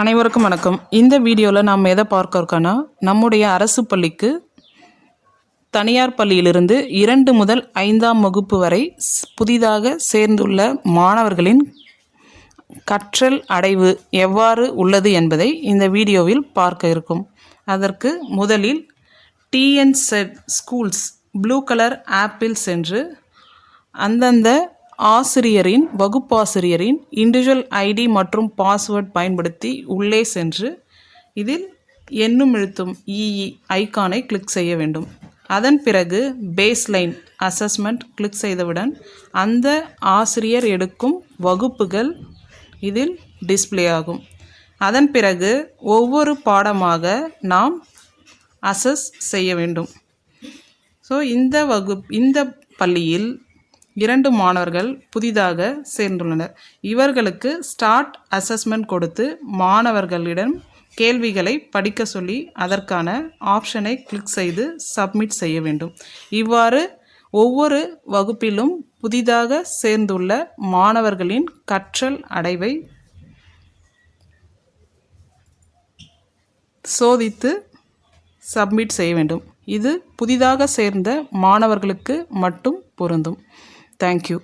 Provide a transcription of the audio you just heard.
அனைவருக்கும் வணக்கம். இந்த வீடியோவில் நாம் எதை பார்க்க இருக்கோன்னா நம்முடைய அரசு பள்ளிக்கு தனியார் பள்ளியிலிருந்து இரண்டு முதல் ஐந்தாம் வகுப்பு வரை புதிதாக சேர்ந்துள்ள மாணவர்களின் கற்றல் அடைவு எவ்வாறு உள்ளது என்பதை இந்த வீடியோவில் பார்க்க இருக்கும். அதற்கு முதலில் டிஎன்செட் ஸ்கூல்ஸ் ப்ளூ கலர் ஆப்பிள் சென்று அந்தந்த ஆசிரியரின் வகுப்பாசிரியரின் இண்டிவிஜுவல் ஐடி மற்றும் பாஸ்வேர்ட் பயன்படுத்தி உள்ளே சென்று இதில் எண்ணும் எழுத்தும் இஇ ஐக்கானை கிளிக் செய்ய வேண்டும். அதன் பிறகு பேஸ்லைன் அசஸ்மெண்ட் கிளிக் செய்தவுடன் அந்த ஆசிரியர் எடுக்கும் வகுப்புகள் இதில் டிஸ்ப்ளே ஆகும். அதன் பிறகு ஒவ்வொரு பாடமாக நாம் அசஸ் செய்ய வேண்டும். ஸோ இந்த வகுப் இந்த பள்ளியில் இரண்டு மாணவர்கள் புதிதாக சேர்ந்துள்ளனர். இவர்களுக்கு ஸ்டார்ட் அசஸ்மெண்ட் கொடுத்து மாணவர்களிடம் கேள்விகளை படிக்க சொல்லி அதற்கான ஆப்ஷனை கிளிக் செய்து சப்மிட் செய்ய வேண்டும். இவ்வாறு ஒவ்வொரு வகுப்பிலும் புதிதாக சேர்ந்துள்ள மாணவர்களின் கற்றல் அடைவை சோதித்து சப்மிட் செய்ய வேண்டும். இது புதிதாக சேர்ந்த மாணவர்களுக்கு மட்டும் பொருந்தும். Thank you